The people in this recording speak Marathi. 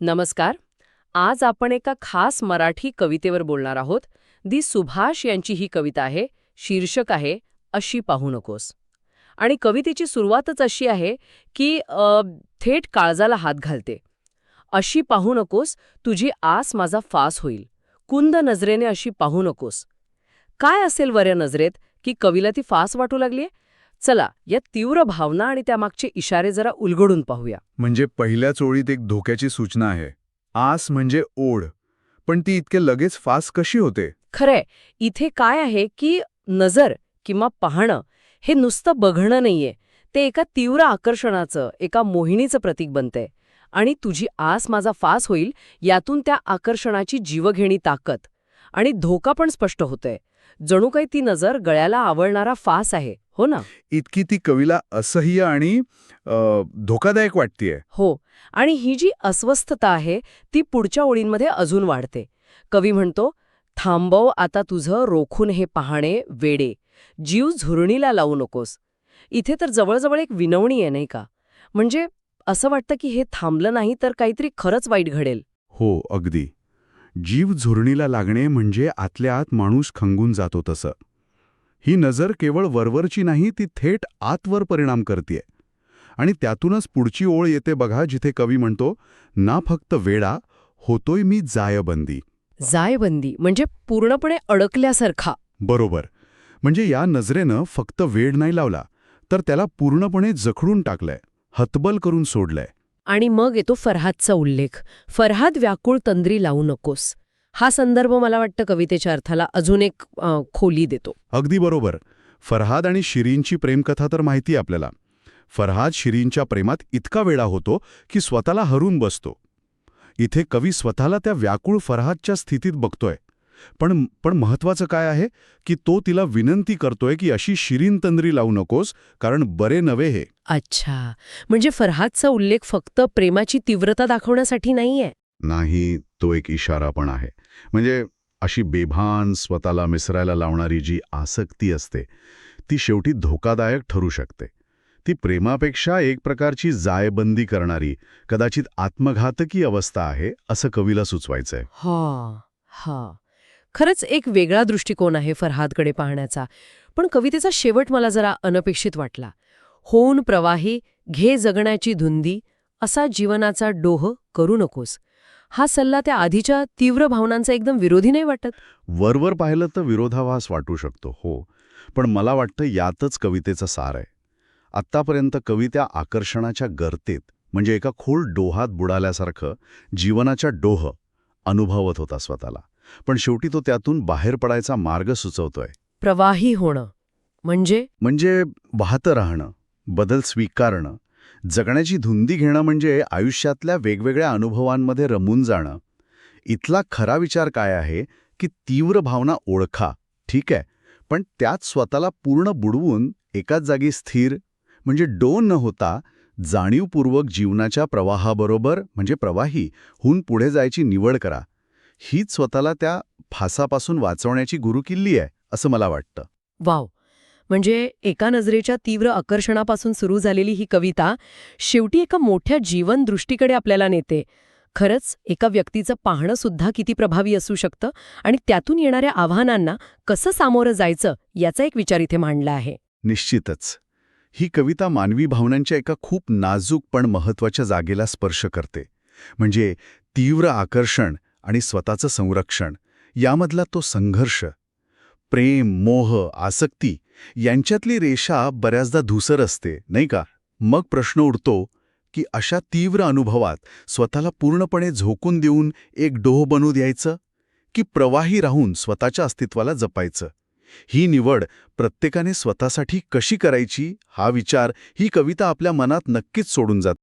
नमस्कार. आज आपण एका खास मराठी कवितेवर बोलणार आहोत. दी सुभाष यांची ही कविता आहे शीर्षक आहे अशी पाहू नकोस. आणि कवितेची सुरुवातच अशी आहे की अ, थेट काळजाला हात घालते. अशी पाहू नकोस तुझी आस माझा फास होईल. कुंद नजरेने अशी पाहू नकोस. काय असेल वऱ्या नजरेत की कवीला ती फास वाटू लागलीये? चला या तीव्र भावना आणि त्यामागचे इशारे जरा उलगडून पाहूया. म्हणजे पहिल्याच ओळीत एक धोक्याची सूचना आहे. आस म्हणजे ओढ. पण ती इतके लगेच फास कशी होते? खरंय. इथे काय आहे की नजर किंवा पाहणं हे नुसतं बघणं नाहीये. ते एका तीव्र आकर्षणाचं एका मोहिनीचं प्रतीक बनतंय. आणि तुझी आस माझा फास होईल यातून त्या आकर्षणाची जीवघेणी ताकद. आणि धोका पण स्पष्ट होतोय. जणू काही ती नजर गळ्याला आवळणारा फास आहे हो ना? इतकी ती कवीला असह्य आणि धोकादायक वाटतीये. हो आणि ही जी अस्वस्थता आहे ती पुढच्या ओळींमध्ये अजून वाढते. कवी म्हणतो थांबव आता तुझं रोखून हे पाहणे वेडे. जीव झुरणीला लावू नकोस. इथे तर जवळजवळ एक विनवणी आहे नाही का? म्हणजे असं वाटतं की हे थांबलं नाही तर काहीतरी खरंच वाईट घडेल. हो अगदी. जीव झुरणीला लागणे म्हणजे आतल्या आत माणूस खंगून जातो तसं. ही नजर केवळ वरवरची नाही ती थेट आतवर परिणाम करते आणि त्यातूनच पुढची ओळ येते बघा जिथे कवी म्हणतो ना फक्त वेडा होतोय मी जायबंदी. जायबंदी म्हणजे पूर्णपणे अडकल्यासारखा. बरोबर. म्हणजे या नजरेनं फक्त वेड नाही लावला तर त्याला पूर्णपणे जखडून टाकलंय हतबल करून सोडलंय. आणि मग येतो फरहादचा उल्लेख. फरहाद व्याकुळ तंद्री लावू नकोस. हा संदर्भ मला वाटतं कवितेच्या अर्थाला अजून एक अ, खोली देतो. अगदी बरोबर. फरहाद आणि शिरीनची प्रेमकथा तर माहिती आहे आपल्याला. फरहाद शिरीनच्या प्रेमात इतका वेळा होतो की स्वतःला हरून बसतो. इथे कवी स्वतःला त्या व्याकुळ फरहादच्या स्थितीत बघतोय. पण पण महत्वाचं काय आहे की तो तिला विनंती करतोय की अशी शिरीन तंद्री लावू नकोस कारण बरे नवे हे. अच्छा. म्हणजे फरहादचा उल्लेख फक्त प्रेमाची तीव्रता दाखवण्यासाठी नाहीये? नाही तो एक इशारा पण आहे. म्हणजे अशी बेभान स्वतःला मिसरायला लावणारी जी आसक्ती असते ती शेवटी धोकादायक ठरू शकते. ती प्रेमापेक्षा एक प्रकारची जायबंदी करणारी कदाचित आत्मघातकी अवस्था आहे असं कवीला सुचवायचंय. हा हा. खरंच एक वेगळा दृष्टिकोन आहे फरहादकडे पाहण्याचा. पण कवितेचा शेवट मला जरा अनपेक्षित वाटला. होऊन प्रवाही घे जगण्याची धुंदी असा जीवनाचा डोह करू नकोस. हा सल्ला त्या आधीच्या तीव्र भावनांचा एकदम विरोधी नाही वाटत? वरवर पाहिलं तर विरोधाभास वाटू शकतो हो. पण मला वाटतं यातच कवितेचं सार आहे. आत्तापर्यंत कविता आकर्षणाच्या गर्तेत म्हणजे एका खोल डोहात बुडाल्यासारखं जीवनाच्या डोह अनुभवत होता स्वतःला. पण शेवटी तो त्यातून बाहेर पडायचा मार्ग सुचवतोय. प्रवाही होणं. म्हणजे? म्हणजे वाहतं राहणं बदल स्वीकारणं जगण्याची धुंदी घेणं म्हणजे आयुष्यातल्या वेगवेगळ्या अनुभवांमध्ये रमून जाणं. इथला खरा विचार काय आहे? की तीव्र भावना ओळखा ठीक आहे? पण त्यात स्वतःला पूर्ण बुडवून एकाच जागी स्थिर म्हणजे डोन न होता जाणीवपूर्वक जीवनाच्या प्रवाहाबरोबर म्हणजे प्रवाही हून पुढे जायची निवड करा. हीच स्वतःला त्या फासापासून वाचवण्याची गुरुकिल्ली आहे असं मला वाटतं. वाव. म्हणजे एका नजरेच्या तीव्र आकर्षणापासून सुरू झालेली ही कविता शेवटी एका मोठ्या जीवन दृष्टीकडे आपल्याला नेते. खरंच एका व्यक्तीचं पाहणं सुद्धा किती प्रभावी असू शकतं आणि त्यातून येणाऱ्या आव्हानांना कसं सामोरं जायचं याचा एक विचार इथे मांडला आहे. निश्चितच. ही कविता मानवी भावनांच्या एका खूप नाजूक पण महत्त्वाच्या जागेला स्पर्श करते. म्हणजे तीव्र आकर्षण आणि स्वतःचं संरक्षण यामधला तो संघर्ष प्रेम मोह आसक्ती यांच्यातली रेषा बऱ्याचदा धुसर असते नाही का? मग प्रश्न उडतो की अशा तीव्र अनुभवात स्वतःला पूर्णपणे झोकून देऊन एक डोह बनू द्यायचं की प्रवाही राहून स्वतःच्या अस्तित्वाला जपायचं? ही निवड प्रत्येकाने स्वतःसाठी कशी करायची हा विचार ही कविता आपल्या मनात नक्कीच सोडून जाते.